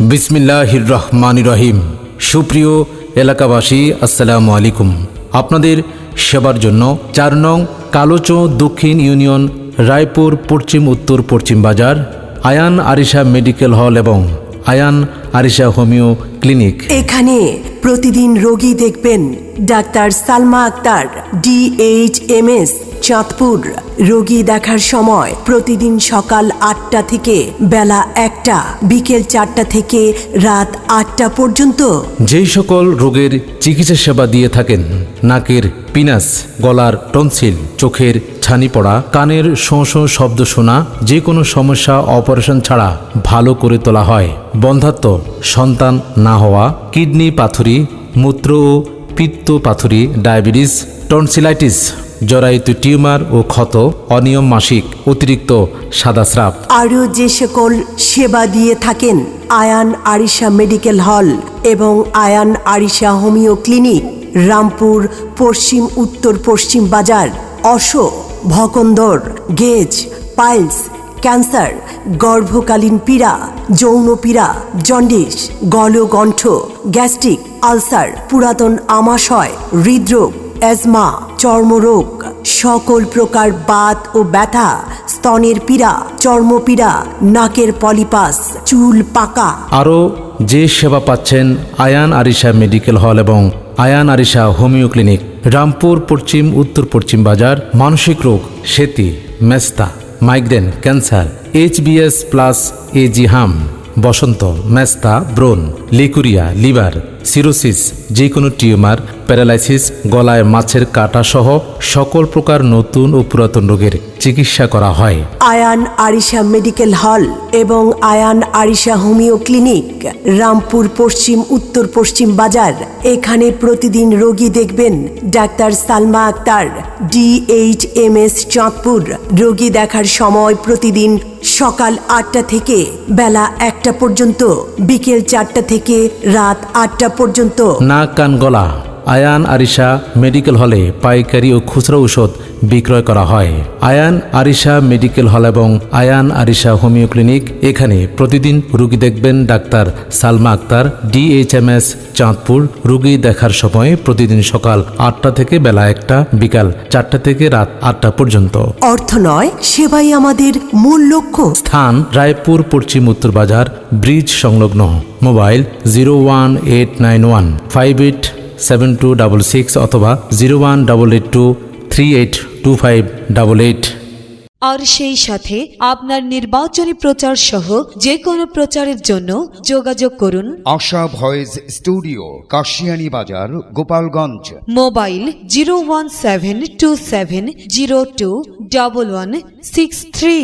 বিসমিল্লাহির রহমান রহিম। সুপ্রিয় এলাকাবাসী, আসসালামু আলাইকুম। আপনাদের সেবার জন্য চার নং কালোচো দক্ষিণ ইউনিয়ন রায়পুর পশ্চিম উত্তর পশ্চিম বাজার, আয়ান আরিশা মেডিকেল হল এবং আয়ান আরিশা হোমিও ক্লিনিক। এখানে প্রতিদিন রোগী দেখবেন ডাক্তার সালমা আক্তার ডিএইচএমএস চাঁদপুর, রোগী দেখার সময় প্রতিদিন সকাল আটটা থেকে বেলা একটা, বিকেল চারটা থেকে রাত আটটা পর্যন্ত। যেই সকল রোগের চিকিৎসা সেবা দিয়ে থাকেন, নাকের পিনাস, গলার টনসিল, চোখের ছানি পড়া, কানের শোঁ শব্দ শোনা যে কোনো সমস্যা, অপারেশন ছাড়া ভালো করে তোলা হয়। বন্ধাত্ম, সন্তান না হওয়া, কিডনি পাথুরি, মূত্র ও পিত্ত পাথুরি, ডায়াবেটিস, টনসিলাইটিস জরায়িত টিউমার ও ক্ষত, অনিয়ম মাসিক, অতিরিক্ত সাদা স্রাব আরও যে সকল সেবা দিয়ে থাকেন, আয়ান আরিশা মেডিকেল হল এবং আয়ান আরিশা হোমিও ক্লিনিক, রামপুর, পশ্চিম, উত্তর পশ্চিম বাজার অশো ভকন্দর, গেজ, পাইলস, ক্যান্সার, গর্ভকালীন পীড়া, যৌন পীড়া, জন্ডিস, গলগণ্ঠ, গ্যাস্ট্রিক, আলসার, পুরাতন আমাশয়, হৃদরোগ অ্যাজমা চর্মরোগ, সকল প্রকার বাত ও ব্যথা, স্তনের পীড়া চর্মপীড়া নাকের পলিপাস, চুল পাকা। আরও যে সেবা পাচ্ছেন আয়ান আরিশা মেডিকেল হল এবং আয়ান আরিশা হোমিও ক্লিনিক, রামপুর, পশ্চিম, উত্তর পশ্চিম বাজার, মানসিক রোগ, সেতি, মেস্তা, migraine, cancer, HBS plus AG হাম বসন্ত, মেস্তা ব্রোন লিকুরিয়া, লিভার সিরোসিস, যে কোনো টিউমার, প্যারালাইসিস, গলায় মাছের কাটা সহ সকল প্রকার নতুন ও পুরাতন রোগের চিকিৎসা করা হয়। আয়ান আরিশা মেডিকেল হল এবং আয়ান আরিশা হোমিও ক্লিনিক, রামপুর পশ্চিম, উত্তর পশ্চিম বাজার। এখানে প্রতিদিন রোগী দেখবেন doctor Salma Akhtar, D H M S Chandpur. রোগী দেখার সময় প্রতিদিন সকাল আটটা থেকে বেলা একটা পর্যন্ত, বিকেল চারটা থেকে রাত আটটা পর্যন্ত নাক কান গলা। আয়ান আরিশা মেডিকেল হলে পাইকারি ও খুচরা ঔষধ বিক্রয় করা হয়। আয়ান আরিশা মেডিকেল হল এবং আয়ান আরিশা হোমিও ক্লিনিক এখানে প্রতিদিন রুগী দেখবেন ডাক্তার সালমা আক্তার ডিএইচএমএস চাঁদপুর। রুগী দেখার সময় প্রতিদিন সকাল আটটা থেকে বেলা একটা বিকাল চারটা থেকে রাত আটটা পর্যন্ত। অর্থ নয় সেবাই আমাদের মূল লক্ষ্য। স্থান রায়পুর পশ্চিম উত্তর বাজার ব্রিজ সংলগ্ন। Mobile zero one eight nine one five eight seven two double six অথবা zero one double eight two three eight two five double eight আর সেই সাথে আপনার নির্বাচনী প্রচার সহ যে কোনো প্রচারের জন্য যোগাযোগ করুন। আশা ভয়েস স্টুডিও কাশিয়ানি বাজার Gopalganj. Mobile zero one seven two seven zero two double one six three